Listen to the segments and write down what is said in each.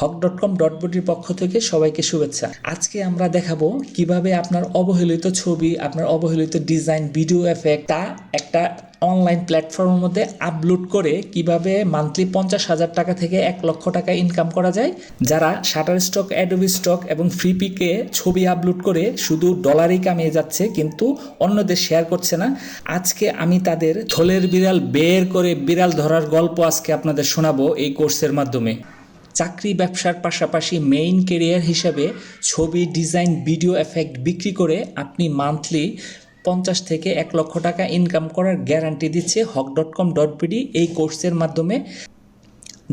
হক dot com dot বিটির পক্ষ থেকে সবাইকে শুভেচ্ছা। আজকে আমরা দেখাবো কীভাবে আপনার অবহেলিত ছবি, আপনার অবহেলিত ডিজাইন ভিডিও এফেক্ট তা একটা অনলাইন প্ল্যাটফর্মের মধ্যে আপলোড করে কীভাবে মান্থলি পঞ্চাশ হাজার টাকা থেকে এক লক্ষ টাকা ইনকাম করা যায়। যারা শাটার স্টক অ্যাডোবি স্টক এবং ফ্রিপিকে ছবি আপলোড করে শুধু ডলারই কামিয়ে যাচ্ছে, কিন্তু অন্যদের শেয়ার করছে না। আজকে আমি তাদের থলের বিড়াল বের করে বিড়াল ধরার গল্প আজকে আপনাদের শোনাবো এই কোর্সের মাধ্যমে। চাকরি ব্যবসার পাশাপাশি মেইন কেরিয়ার হিসাবে ছবি ডিজাইন ভিডিও এফেক্ট বিক্রি করে আপনি মান্থলি পঞ্চাশ থেকে এক লক্ষ টাকা ইনকাম করার গ্যারান্টি দিচ্ছে Haque dot com dot BD এই কোর্সের মাধ্যমে।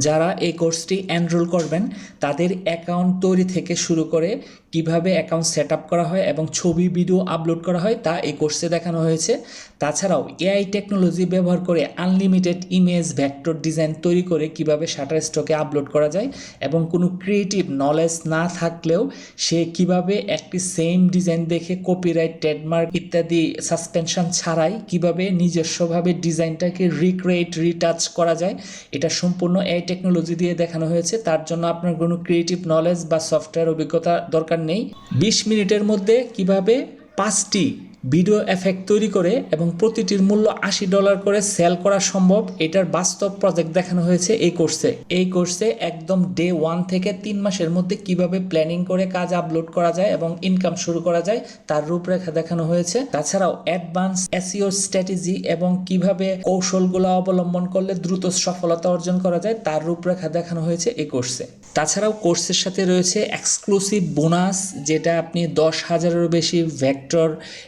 যারা এই কোর্সটি এনরোল করবেন, তাদের অ্যাকাউন্ট তৈরি থেকে শুরু করে কীভাবে অ্যাকাউন্ট সেট করা হয় এবং ছবি, ভিডিও আপলোড করা হয় তা এই কোর্সে দেখানো হয়েছে। তাছাড়াও এআই টেকনোলজি ব্যবহার করে আনলিমিটেড ইমেজ, ভেক্টর ডিজাইন তৈরি করে কীভাবে শাটার স্টকে আপলোড করা যায় এবং কোনো ক্রিয়েটিভ নলেজ না থাকলেও সে কীভাবে একটি সেম ডিজাইন দেখে কপিরাইট, ট্রেডমার্ক ইত্যাদি সাসপেনশন ছাড়াই কীভাবে নিজস্বভাবে ডিজাইনটাকে রিক্রিয়েট, রিটাচ করা যায়, এটা সম্পূর্ণ এই টেকনোলজি দিয়ে দেখানো হয়েছে, তার জন্য আপনার কোনো ক্রিয়েটিভ নলেজ বা সফটওয়্যার অভিজ্ঞতা দরকার নেই। বিশ মিনিটের মধ্যে কীভাবে পাঁচটি ভিডিও এফেক্ট তৈরি করে এবং প্রতিটির মূল্য আশি ডলার করে সেল করা সম্ভব, এটার বাস্তব প্রজেক্ট দেখানো হয়েছে এই কোর্সে। এই কোর্সে একদম ডে ওয়ান থেকে তিন মাসের মধ্যে কীভাবে প্ল্যানিং করে কাজ আপলোড করা যায় এবং ইনকাম শুরু করা যায়, তার রূপরেখা দেখানো হয়েছে। তাছাড়াও অ্যাডভান্স এসিও স্ট্র্যাটেজি এবং কীভাবে কৌশলগুলো অবলম্বন করলে দ্রুত সফলতা অর্জন করা যায়, তার রূপরেখা দেখানো হয়েছে এই কোর্সে। তাছাড়াও কোর্সের সাথে রয়েছে এক্সক্লুসিভ বোনাস যেটা আপনি দশ হাজারেরও বেশি ভেক্টর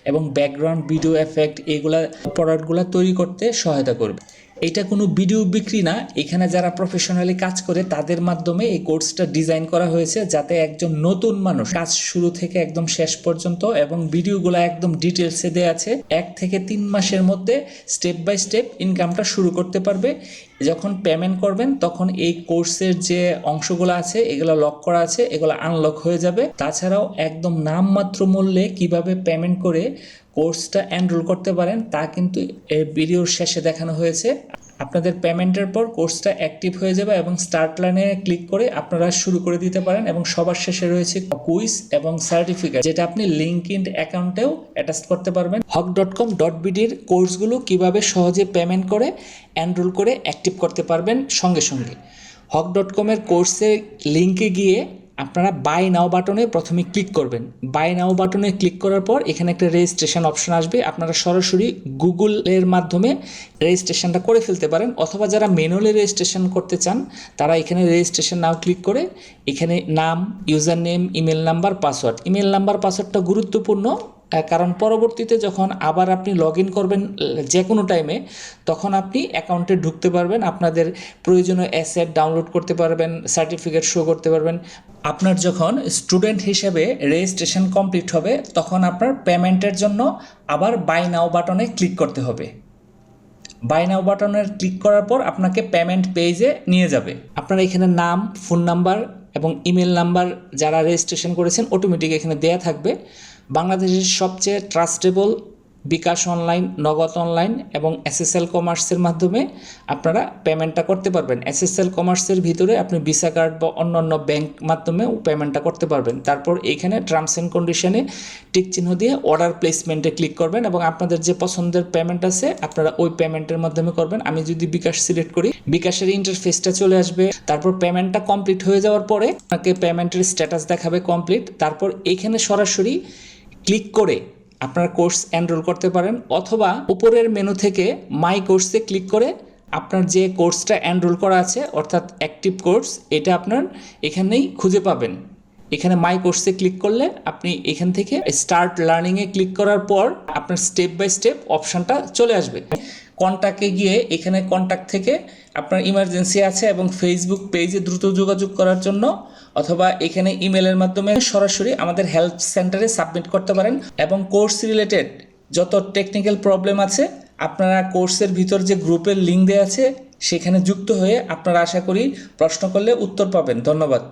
এবং ব্যাকগ্রাউন্ড ভিডিও এফেক্ট এগুলা প্রোডাক্টগুলো তৈরি করতে সহায়তা করবে। এটা কোনো ভিডিও বিক্রি না, এখানে যারা প্রফেশনালি কাজ করে, তাদের মাধ্যমে এই কোর্সটা ডিজাইন করা হয়েছে যাতে একজন নতুন মানুষ কাজ শুরু থেকে একদম শেষ পর্যন্ত এবং ভিডিওগুলো একদম ডিটেলসে দেওয়া আছে, এক থেকে তিন মাসের মধ্যে স্টেপ বাই স্টেপ ইনকামটা শুরু করতে পারবে। যখন পেমেন্ট করবেন, তখন এই কোর্সের যে অংশগুলো আছে, এগুলো লক করা আছে, এগুলো আনলক হয়ে যাবে। তাছাড়াও একদম নামমাত্র মূল্যে কীভাবে পেমেন্ট করে কোর্সটা এনরোল করতে পারেন, তা কিন্তু এই ভিডিওর শেষে দেখানো হয়েছে। আপনাদের পেমেন্টের পর কোর্সটা অ্যাক্টিভ হয়ে যাবে এবং স্টার্ট লাইনে ক্লিক করে আপনারা শুরু করে দিতে পারেন এবং সবার শেষে রয়েছে কুইজ এবং সার্টিফিকেট যেটা আপনি লিঙ্ক ইন অ্যাকাউন্টেও অ্যাটাচ করতে পারবেন। হক ডট কম ডট বিডির কোর্সগুলো কীভাবে সহজে পেমেন্ট করে এনরোল করে অ্যাক্টিভ করতে পারবেন সঙ্গে সঙ্গে। হক ডট কমের কোর্সে লিঙ্কে গিয়ে আপনারা বাই নাও বাটনে প্রথমে ক্লিক করবেন। বাই নাও বাটনে ক্লিক করার পর এখানে একটা রেজিস্ট্রেশন অপশন আসবে। আপনারা সরাসরি গুগলের মাধ্যমে রেজিস্ট্রেশনটা করে ফেলতে পারেন অথবা যারা ম্যানুয়ালি রেজিস্ট্রেশন করতে চান, তারা এখানে রেজিস্ট্রেশন নাও ক্লিক করে এখানে নাম user name email number password email number পাসওয়ার্ডটা গুরুত্বপূর্ণ। কারণ পরবর্তীতে যখন আবার আপনি লগ ইন করবেন যে কোনো টাইমে তখন আপনি অ্যাকাউন্টে ঢুকতে পারবেন, আপনাদের প্রয়োজনীয় অ্যাসেট ডাউনলোড করতে পারবেন সার্টিফিকেট শো করতে পারবেন। আপনার যখন স্টুডেন্ট হিসেবে রেজিস্ট্রেশন কমপ্লিট হবে, তখন আপনার পেমেন্টের জন্য আবার বাই নাও বাটনে ক্লিক করতে হবে। বাই নাও বাটনের ক্লিক করার পর আপনাকে পেমেন্ট পেজে নিয়ে যাবে। আপনার এখানে নাম ফোন নাম্বার এবং ইমেল নাম্বার যারা রেজিস্ট্রেশন করেছেন অটোমেটিক এখানে দেয়া থাকবে। বাংলাদেশের সবচেয়ে trustable bKash online Nagad online এবং এসএসএল কমার্সের মাধ্যমে আপনারা পেমেন্টটা করতে পারবেন। এসএসএল কমার্সের ভিতরে আপনি ভিসা কার্ড বা অন্য অন্যান্য ব্যাংক মাধ্যমেও পেমেন্টটা করতে পারবেন। তারপর এইখানে টার্মস অ্যান্ড কন্ডিশনে টিক চিহ্ন দিয়ে অর্ডার প্লেসমেন্টে ক্লিক করবেন এবং আপনাদের যে পছন্দের পেমেন্ট আছে, আপনারা ওই পেমেন্টের মাধ্যমে করবেন। আমি যদি বিকাশ সিলেক্ট করি, বিকাশের ইন্টারফেসটা চলে আসবে। তারপর পেমেন্টটা কমপ্লিট হয়ে যাওয়ার পরে আপনাকে পেমেন্টের স্ট্যাটাস দেখাবে কমপ্লিট তারপর এইখানে সরাসরি ক্লিক করে আপনার কোর্স এনরোল করতে পারেন অথবা উপরের মেনু থেকে মাই কোর্সে ক্লিক করে আপনার যে কোর্সটা এনরোল করা আছে, অর্থাৎ অ্যাক্টিভ কোর্স, এটা আপনার এখানেই খুঁজে পাবেন। এখানে মাই কোর্সে ক্লিক করলে আপনি এখান থেকে স্টার্ট লার্নিংয়ে ক্লিক করার পর আপনার স্টেপ বাই স্টেপ অপশানটা চলে আসবে। কন্ট্যাক্টে গিয়ে এখানে কন্ট্যাক্ট থেকে আপনার ইমার্জেন্সি আছে এবং ফেসবুক পেজে দ্রুত যোগাযোগ করার জন্য অথবা এখানে ইমেলের মাধ্যমে সরাসরি আমাদের হেল্প সেন্টারে সাবমিট করতে পারেন এবং কোর্স রিলেটেড যত টেকনিক্যাল প্রবলেম আছে, আপনারা কোর্সের ভিতর যে গ্রুপের লিঙ্ক দেওয়া আছে, সেখানে যুক্ত হয়ে আপনারা আশা করি প্রশ্ন করলে উত্তর পাবেন। ধন্যবাদ।